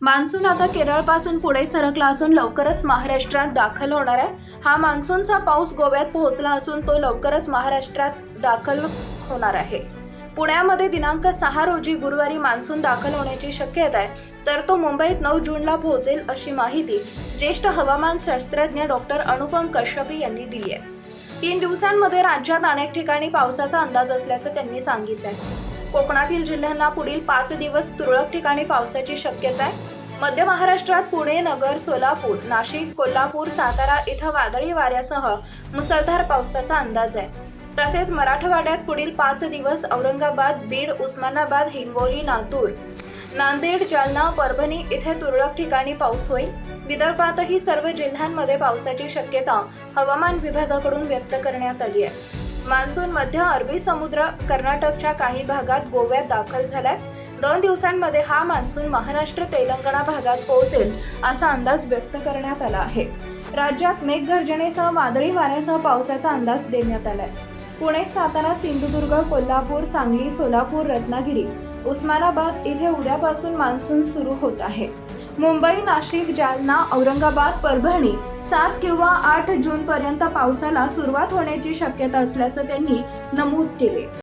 Monsoon आता केरळपासून पुढे सरकला असून लवकरच महाराष्ट्रात दाखल होणार आहे. हा मान्सूनचा पाऊस गोव्यात पोहोचला असून तो लवकरच महाराष्ट्रात दाखल होणार आहे. पुण्यामध्ये दिनांक सहा रोजी गुरुवारी मान्सून दाखल होण्याची शक्यता आहे तर तो मुंबईत नऊ जूनला पोहोचेल अशी माहिती ज्येष्ठ हवामान शास्त्रज्ञ डॉक्टर अनुपम कश्यपी यांनी दिली आहे. तीन दिवसांमध्ये राज्यात अनेक ठिकाणी पावसाचा अंदाज असल्याचं त्यांनी सांगितलं आहे कोकणातील जिल्ह्यांना पुढील पाच दिवस तुरळक ठिकाणी पावसाची शक्यता आहे. मध्य महाराष्ट्रात पुणे नगर सोलापूर नाशिक कोल्हापूर सातारा इथं वादळी वाऱ्यासह मुसळधार पावसाचा अंदाज आहे. तसेच मराठवाड्यात पुढील पाच दिवस औरंगाबाद बीड उस्मानाबाद हिंगोली लातूर नांदेड जालना परभणी इथे तुरळक ठिकाणी पाऊस होईल. विदर्भातही सर्व जिल्ह्यांमध्ये पावसाची शक्यता हवामान विभागाकडून व्यक्त करण्यात आली आहे. मान्सून मध्य अरबी समुद्र कर्नाटकच्या काही भागात गोव्यात दाखल झालाय. दोन दिवसांमध्ये हा मान्सून महाराष्ट्र तेलंगणा भागात पोहोचेल असा अंदाज व्यक्त करण्यात आला आहे. राज्यात मेघगर्जनेसह वादळी वाऱ्यासह पावसाचा अंदाज देण्यात आलाय. पुणे सातारा सिंधुदुर्ग कोल्हापूर सांगली सोलापूर रत्नागिरी उस्मानाबाद इथे उद्यापासून मान्सून सुरू होत आहे. मुंबई नाशिक जालना औरंगाबाद परभणी सात किंवा आठ जून पर्यंत पावसाला सुरुवात होण्याची शक्यता असल्याचं त्यांनी नमूद केले.